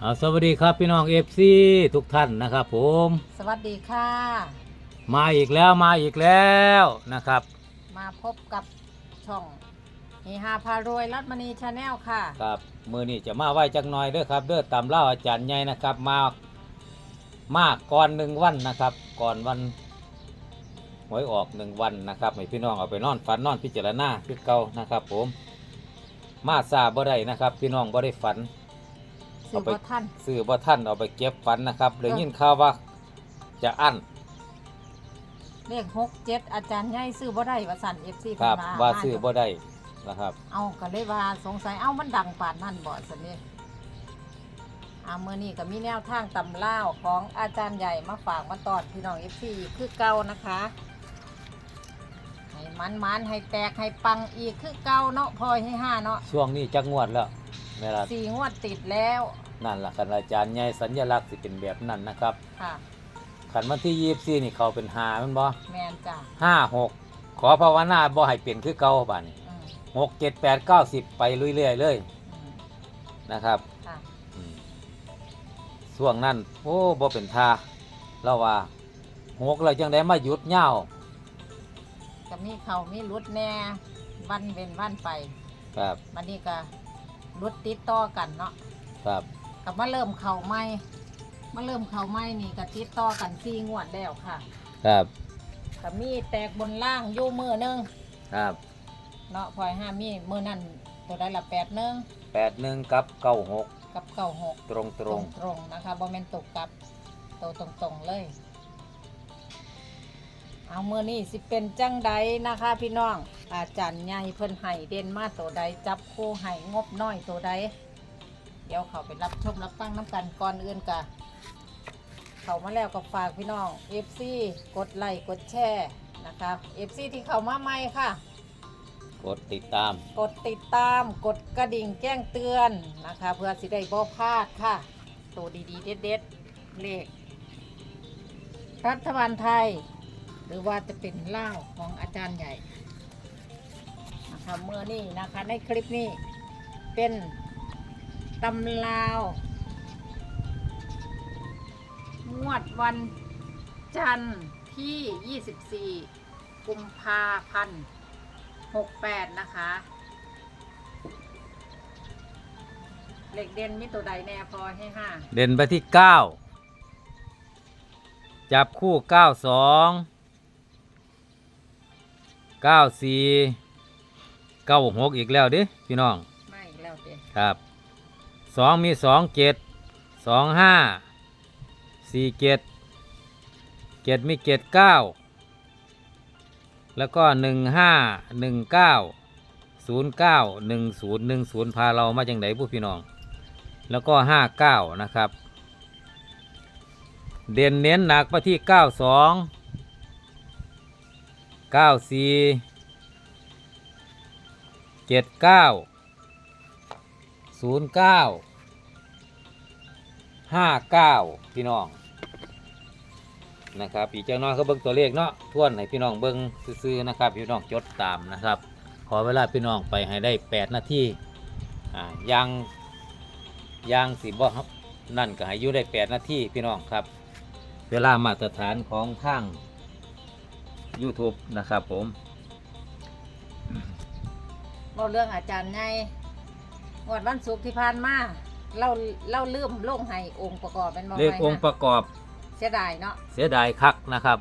เอาสวัสดีครับพี่น้องเอฟซีทุกท่านนะครับผมสวัสดีค่ะ มาอีกแล้วมาอีกแล้วนะครับ มาพบกับช่องเฮฮาพารวยรัตมณีชาแนลค่ะ ครับมือนี้จะมาไหวจักหน่อยเด้อครับเด้อตามเล่าอาจารย์ใหญ่นะครับมามาก่อนหนึ่งวันนะครับ ก่อนวันหวยออกหนึ่งวันนะครับให้พี่น้องเอาไปนอนฝันนอนพิจารณาคือเก่านะครับ ผม มาซาบ่ได้นะครับ พี่น้องบ่ได้ฝัน สื่อเอาไปบ่ท่านซื้อบ่ท่านเอาไปเก็บฝันนะครับเลยยินข่าวว่าจะอั้นเลขหกเจ็ดอาจารย์ใหญ่ซื้อบ่ได้ว่าสั่นเอฟซีครับว่าซื้อบ่ได้นะครับ เอาก็เลยว่าสงสัยเอ้ามันดังป่านนั่นบ่สันนี่เอาเมื่อนี้ก็มีแนวทางตำเล่าวของอาจารย์ใหญ่มาฝากมาตอนพี่น้องเอฟซีคือเก่านะคะ ให้มันมันๆให้แตกให้ปังอีกคือเก่าเนาะพลอยให้ห้าเนาะช่วงนี้จักงวดแล้ว เวลาสี่งวดติดแล้วนั่นล่ะคันอาจารย์ใหญ่สัญลักษณ์สิเป็นแบบนั้นนะครับค่ะ คันวันที่ยี่สี่นี่เขาเป็นหาแมันบ่แมนจ้ะห้าหกขอภาวนาบ่ให้เปลี่ยนคือเก่าบ้านี้อืมหกเจ็ดแปดเก้าสิบไปเรื่อยๆเลยอืมนะครับ ค่ะอืมช่วงนั้นโอ้บ่เป็นท่าเราว่าหกเราจังได้มาหยุดเหย้าก็มีเขามีรุดแน่ วันเป็นวันไปครับ วันนี้ก็ รุดติดต่อกันเนาะครับ กับมาเริ่มเข่าไม่มาเริ่มเข่าไม่นี่ก็ติดต่อกันสี่งวดแล้วค่ะครับก็มีแตกบนล่างอยู่มือหนึงครับเนาะพลอยห้ามีมือนั่นตัวได้ละแปดหนึงแปดหนึ่งกับเก้าหกกับเก้าหกตรงตตรรงงตรงๆนะคะบอแมนตกกับตัวตรงๆเลย เอามือนี่สิเป็นจังใดนะคะ พี่น้อง อาจารย์ใหญ่เพิ่นไห้เด่นมาตัวใดจับคู่ไห้งบน้อยตัวใดเดี๋ยวเขาไปรับชมรับฟังน้ำกันก่อนอื่นกะเขามาแล้วก็ฝากพี่น้อง FC กดไลค์กดแชร์นะคะ FC ที่เข้ามาใหม่ค่ะ กดติดตาม กดติดตามกดกระดิ่งแจ้งเตือนนะคะ เพื่อสิได้บ่พลาดค่ะ ตัวดีๆ เด็ดๆเลขรัฐบาลไทย หรือว่าจะเป็นเล่าวของอาจารย์ใหญ่ นะคะเมื่อนี้นะคะ ในคลิปนี้เป็นตำลาว งวดวันจันทร์ที่ 24 กุมภาพันธ์68 นะคะ เหล็กเด่นมีตัวใดแน่พอให้ห้าเด่นไปที่เก้าจับคู่เก้าสอง เก้าสี่เก้าหกอีกแล้วเดิพี่น้องไม่อีกแล้วเด้ครับสองมีสองเจ็ดสองห้าสี่เจ็ดเจ็ดมีเจ็ดเก้าแล้วก็หนึ่งห้าหนึ่งเก้าศูนย์เก้าหนึ่งศูนย์หนึ่งศูนย์พาเรามาจังไหนผู้พี่น้อง แล้วก็ห้าเก้านะครับ เด่นเน้นหนักไปที่เก้าสองเก้าสี่ เจ็ดเก้าศูนย์เก้าห้าเก้าพี่น้องนะครับอีกจังน้อยเขาเบิ้งตัวเลขเนาะทวนให้พี่น้องเบิ้งซื้อๆนะครับพี่น้องจดตามนะครับ ขอเวลาพี่น้องไปให้ได้แปดนาทีอ่ายังยังสิบ่ครับนั่นก็ให้อยู่ได้แปดนาทีพี่น้องครับ เวลามาตรฐานของทาง YouTube นะครับผม เราเรื่องอาจารย์ไงงวดวันศุกร์ที่ผ่านมาเราเราลืมลงให้องค์ประกอบเป็นบ่เลของค์ประกอบเสียดายเนาะเสียดายคักนะครับ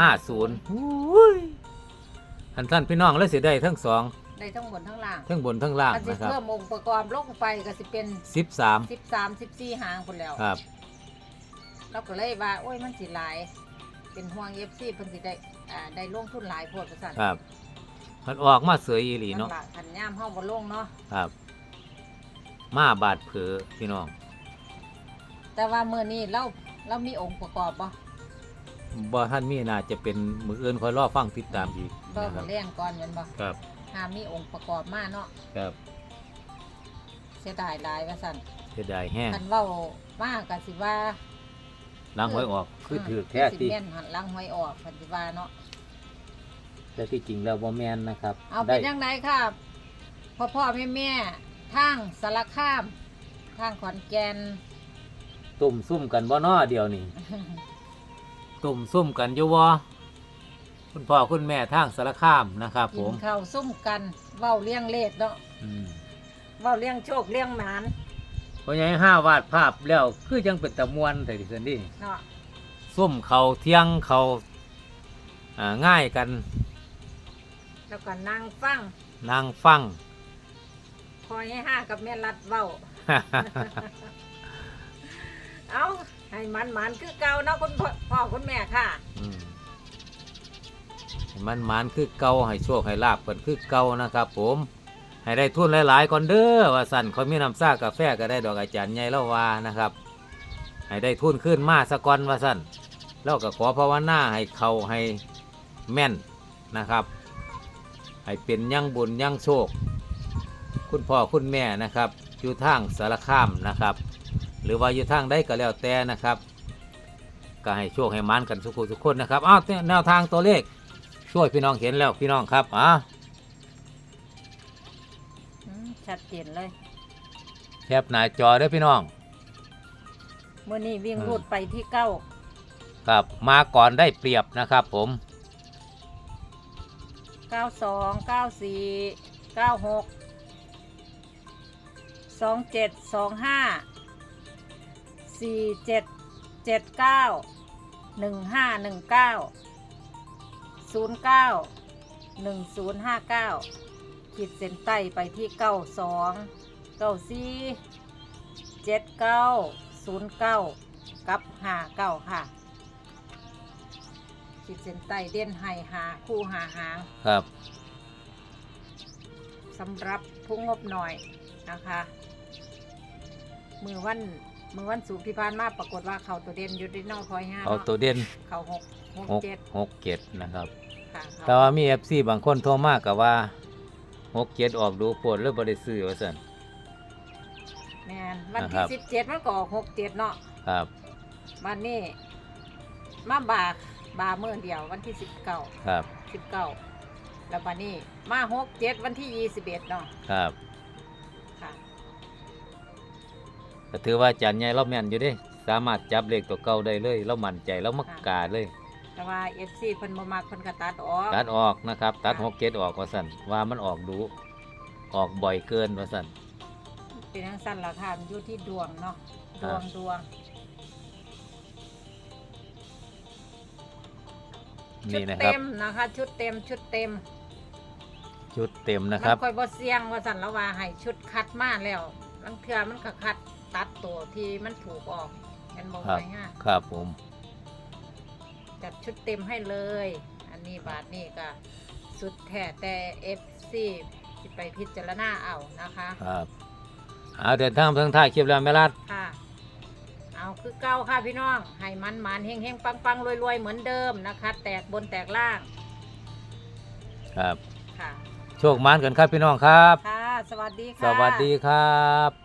50ท่านท่านพี่น้องเลยเสียดายทั้งสองได้ทั้งบนทั้งล่างทั้งบนทั้งล่างถ้าสินะครับเพิ่มองค์ประกอบลงไปก็สิเป็น13 13 14หางคนแล้วครับเราก็เลยว่าโอ้ยมันสิหลาย เป็นห่วง FC เพิ่นสิได้อ่าได้ลงทุนหลายโพดประสันครับ มันออกมาเสยอีหลีเนาะลำบากขันย่ามเฮาบ่ลงเนาะ ครับ มาบาดเผลอพี่น้องแต่ว่ามื้อนี้เราเรามีองค์ประกอบบ่บ่ท่านมีน่าจะเป็นมืออื่นคอยรอฟังติดตามอีกก็นะครัมาบเลี้ยงก่อนแม่นบ่ครับหามีองค์ประกอบมาเนาะ ครับเสียดายหลายว่าซั่นเสียดายแห้งคันเว้ามาก็สิว่าล้างหวยออกคือถือแท้สิติแม่นหันหลังหวยออกคันสิว่าเนาะ แต่ที่จริงแล้วบ่แม่นนะครับเอาได้เป็นจังไดครับ พ่อพ่อแม่แม่ทางสารคามททางขอนแก่นตุ่มซุ่มกันบ่น้อเดียวนี่ ตุ่มซุ่มกันอยู่บ่คุณพ่อคุณแม่ทางสารคามนะครับ ผกินมข้าวซุ่มกันเว้าเลี้ยงเลขเนาะอืมเว้าเลี้ยงโชคเลี้ยงหมานเพราะยังห้าวาดภาพแล้วคือยังเป็นตะมวนแต่ดิสันดิเนาะซุ่มเขาเที่ยงเขาอ่าง่ายกัน แล้วก็นั่งฟังนางฟัง คอยให้ห้ากับแม่รัดเว้า เอาให้มันหมันคือเก่าเนาะคุณพ่อพ่อคุณแม่ค่ะ อืมให้มันหมานคือเก่าให้โชคให้ลาบเพิ่นคือเก่านะครับ ผม ให้ได้ทุนหลายๆก่อนเด้อว่าสั่นเขามีน้ำซ่ากาแฟก็ได้ดอกอาจารย์ใหญ่เล่าว่านะครับ ให้ได้ทุนขึ้นมาสะก่อนว่าสั่นแล้วก็ขอภาวนาให้เขาให้แม่นนะครับ ให้เป็นยั่งบุญยั่งโชค คุณพ่อคุณแม่นะครับ อยู่ทางสารคามนะครับ หรือว่าอยู่ทางใดก็แล้วแต่นะครับ ก็ให้โชคให้หมันกันสุขุทุกคนนะครับอ้าวแนวทางตัวเลขช่วยพี่น้องเห็นแล้วพี่น้องครับอ่าอืมชัดเจนเลยแคปหน้าจอเด้อพี่น้องเมื่อนี้วิ่งอืมรูดไปที่เก้าครับมาก่อนได้เปรียบนะครับผม เก้าสองเก้าสี่เก้าหกสองเจ็ดสองห้าสี่เจ็ดเจ็ดเก้าหนึ่งห้าหนึ่งเก้าศูนย์เก้าหนึ่งศูนย์ห้าเก้าขีดเส้นใต้ไปที่เก้าสองเก้าสี่เจ็ดเก้าศูนย์เก้ากับห้าเก้าค่ะ ขีดเส้นใต้เด่นให้หาคู่หาหางครับสำหรับผู้งบหน่อยนะคะมือวันมือวันสูงที่ผ่านมาปรากฏว่าเขาตัวเด่นอยู่ที่นอกคอยห้าเอาเนาะตัวเด่นเขาหกหกหกเจ็ดหกเจ็ดนะครับ ค่ะแต่ว่ามีเอฟซีบางคนโทรมากกับว่าหกเจ็ดออกดูปวดหรือบริซื้อว่าสัน แมนวันนะคที่รับ สิบเจ็ดมันก็ออกหกเจ็ดเนาะครับ วันนี้มาบาก บาเมื่อเดียววันที่สิบเก้าครับสิบเก้าแล้ววันนี้มาหกเจ็ดวันที่ยี่สิบเอ็ดเนาะครับค่ะก็ถือว่าอาจารย์ใหญ่เราแม่นอยู่เด้ สามารถจับเลขตัวเก่าได้เลย เรามั่นใจเรามักกาเลย แต่ว่าเอฟซีเพิ่นบ่มักเพิ่นก็ตัดออกตัดออกนะครับ ตัดหกเจ็ดออกว่าสันว่ามันออกดู ออกบ่อยเกินว่าสันเป็นทั้งสั้นราคาอยู่ที่ดวงเนาะคดรับวงดวง ชุนี่ดนะคเต็รับมนะคะ ชุดเต็มชุดเต็มชุดเต็มนะคมัรับค่อยบ่เสี่ยงว่าสันละว่าให้ชุดคัดมาแล้วลังเทื่อมันก็คัดตัดตัวที่มันถูกออกเห็นบอกครับ ไว้ง่ายครับผม จัดชุดเต็มให้เลย อันนี้บาทนี่ก็สุดแท้แต่ FC สิไปพิจารณาเอานะคะ ครับ เอาเดินทางไปทางท่ายคลิปแล้วแม่รัด ค่ะเอา คือเก้าค่ะพี่น้องให้มันมันๆเฮงเฮงปังปังรวยรวยๆเหมือนเดิมนะคะ แตกบนแตกล่างครับค่ะ โชคหมานกันครับพี่น้องครับ ค่ะ สวัสดีสค่ะวัสดีครับ